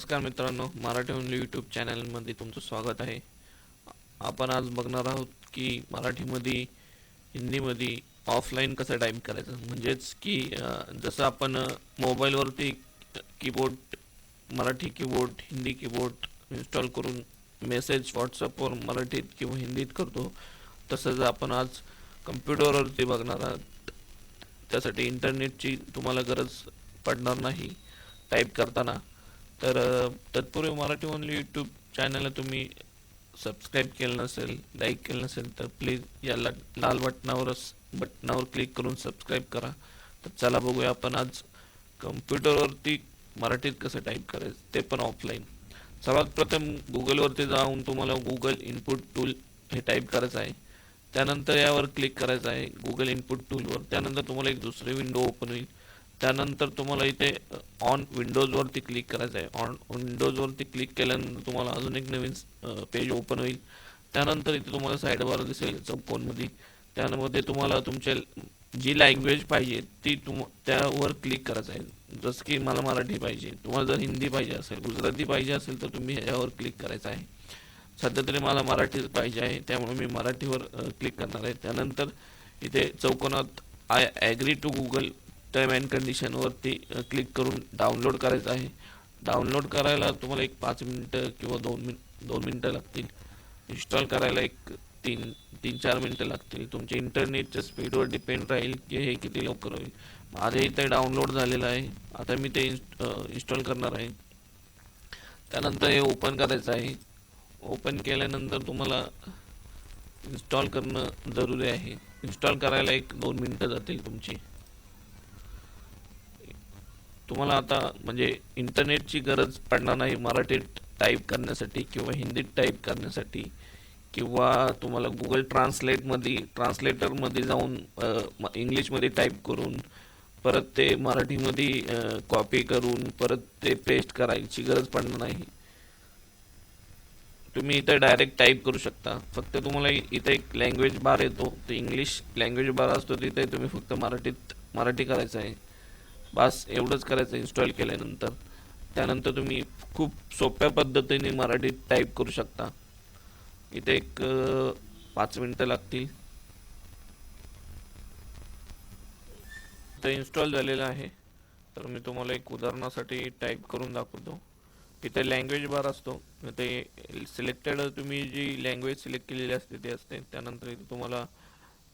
नमस्कार मित्रांनो Marathi only YouTube चॅनलमध्ये तुमचं स्वागत आहे. आपण आज बघणार आहोत की मराठीमध्ये हिंदीमध्ये ऑफलाईन कसं टाईप करायचं? म्हणजेच की जसं आपण मोबाईलवरती keyboard Marathi keyboard Hindi keyboard install करून मेसेज व्हॉट्सअपवर मराठीत किंवा हिंदीत करतो तसंच आपण आज कम्प्युटरवरती बघणार आहोत. त्यासाठी इंटरनेटची तुम्हाला गरज पडणार नाही टाईप करताना. तर तत्पूर्वी मराठी ओनली यूट्यूब चॅनलला तुम्ही सबस्क्राईब केलं नसेल लाईक केलं नसेल तर प्लीज या ला लाल बटनावरच बटनावर क्लिक करून सबस्क्राईब करा. तर चला बघूया आपण आज कम्प्युटरवरती मराठीत कसं टाईप करायचं ते पण ऑफलाईन सर्वात प्रथम गुगलवरती जाऊन तुम्हाला गुगल इनपुट टूल हे टाईप करायचं आहे. त्यानंतर यावर क्लिक करायचं आहे गुगल इनपुट टूलवर त्यानंतर तुम्हाला एक दुसरी विंडो ओपन होईल. त्यानंतर तुम्हाला इथे ऑन विंडोजवरती क्लिक करायचं आहे. ऑन विंडोजवरती क्लिक केल्यानंतर तुम्हाला अजून एक नवीन पेज ओपन होईल. त्यानंतर इथे तुम्हाला साईडबार दिसेल चौकोनमध्ये. त्यामध्ये तुम्हाला तुमच्या जी लँग्वेज पाहिजे ती तुम त्यावर क्लिक करायचं आहे. जसं की मला मराठी पाहिजे. तुम्हाला जर हिंदी पाहिजे असेल गुजराती पाहिजे असेल तर तुम्ही ह्याच्यावर क्लिक करायचं आहे. सध्या तरी मला मराठी पाहिजे आहे त्यामुळे मी मराठीवर क्लिक करणार आहे. त्यानंतर इथे चौकोनात I agree to Google term and कंडिशनवरती click करून डाउनलोड करायचं आहे. डाउनलोड करायला तुम्हाला एक पाच मिनटं किंवा दोन मिन दोन मिनटं लागतील. इन्स्टॉल करायला एक तीन तीन चार मिनटं लागतील. तुमच्या इंटरनेटच्या स्पीडवर डिपेंड राहील की हे किती लवकर होईल. माझ्या इथे डाउनलोड झालेलं आहे. आता मी ते इन्स्टॉल करणार आहे. त्यानंतर हे ओपन करायचं आहे. ओपन केल्यानंतर तुम्हाला इन्स्टॉल करणं जरुरी आहे. इन्स्टॉल करायला एक दोन मिनटं जातील तुमची. तुम्हाला आता म्हणजे इंटरनेटची गरज पडणार नाही मराठीत टाईप करण्यासाठी किंवा हिंदीत टाईप करण्यासाठी किंवा तुम्हाला गुगल ट्रान्सलेटमध्ये ट्रान्सलेटरमध्ये जाऊन इंग्लिशमध्ये टाईप करून परत ते मराठीमध्ये कॉपी करून परत ते पेस्ट करायची गरज पडणार नाही. तुम्ही इथे डायरेक्ट टाईप करू शकता. फक्त तुम्हाला इथे एक लँग्वेज बार येतो. तो इंग्लिश लँग्वेज बार असतो तिथे तुम्ही फक्त मराठीत मराठी करायचं आहे. बस एवढंच करायचं इन्स्टॉल केल्यानंतर. त्यानंतर तुम्ही खूप सोप्या पद्धतीने मराठीत टाईप करू शकता. इथे एक पाच मिनटं लागतील. ते इन्स्टॉल झालेलं आहे. तर मी तुम्हाला एक उदाहरणासाठी टाईप करून दाखवतो. इथे लँग्वेज बार असतो. ते सिलेक्टेड तुम्ही जी लँग्वेज सिलेक्ट केलेली असते ती असते. त्यानंतर इथे तुम्हाला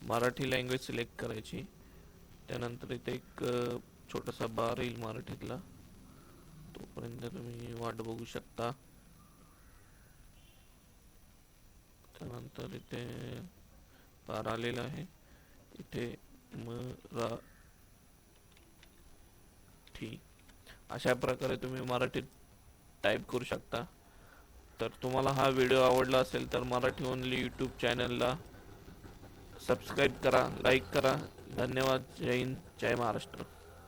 मराठी लँग्वेज सिलेक्ट करायची. त्यानंतर इथे एक छोटासा बार येईल मराठीतला. तोपर्यंत तुम्ही वाट बघू शकता. त्यानंतर इथे बार आलेला आहे. इथे मराठी. अशा प्रकारे तुम्ही मराठीत टाईप करू शकता. तर तुम्हाला हा व्हिडिओ आवडला असेल तर मराठी ओनली यूट्यूब चॅनलला सबस्क्राईब करा लाईक करा. धन्यवाद. जय हिंद. जय महाराष्ट्र.